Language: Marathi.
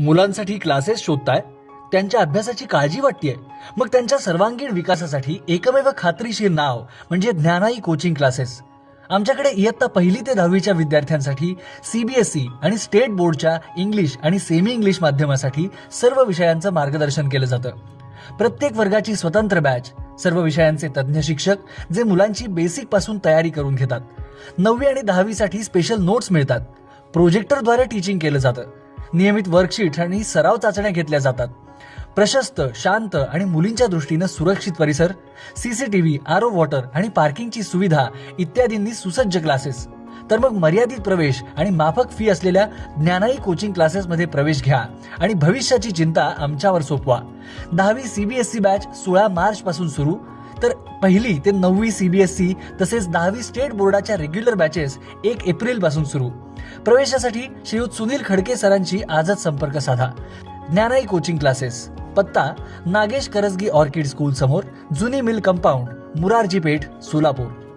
मुलांसाठी क्लासेस शोधताय त्यांच्या अभ्यासाची काळजी वाटतेय मग त्यांच्या सर्वांगीण विकासासाठी एकमेव खात्रीशीर नाव म्हणजे ज्ञानाई कोचिंग क्लासेस आमच्याकडे इयत्ता पहिली ते दहावीच्या विद्यार्थ्यांसाठी सीबीएसई आणि स्टेट बोर्डच्या इंग्लिश आणि सेमी इंग्लिश माध्यमासाठी सर्व विषयांचं मार्गदर्शन केलं जातं. प्रत्येक वर्गाची स्वतंत्र बॅच सर्व विषयांचे तज्ज्ञ शिक्षक जे मुलांची बेसिकपासून तयारी करून घेतात. नववी आणि दहावीसाठी स्पेशल नोट्स मिळतात. प्रोजेक्टरद्वारे टीचिंग केलं जातं. नियमित वर्कशीट आणि सराव चाचण्या घेतल्या जातात. प्रशस्त शांत आणि मुलींच्या दृष्टीनं सुरक्षित परिसर सीसीटीव्ही आरो वॉटर आणि पार्किंगची सुविधा इत्यादींनी सुसज्ज क्लासेस तर मग मर्यादित प्रवेश आणि माफक फी असलेल्या ज्ञानाई कोचिंग क्लासेसमध्ये प्रवेश घ्या आणि भविष्याची चिंता आमच्यावर सोपवा. दहावी सीबीएसई बॅच सोळा मार्च पासून सुरू. तर पहिली ते नववी सी बी एस सी तसेच दहावी स्टेट बोर्डाच्या रेग्युलर बॅचेस एक एप्रिलपासून सुरू. प्रवेशासाठी श्रीयुत सुनील खडके सरांशी आजच संपर्क साधा. ज्ञानाई कोचिंग क्लासेस पत्ता नागेश करसगी ऑर्किड स्कूल समोर जुनी मिल कंपाऊंड मुरारजी पेठ सोलापूर.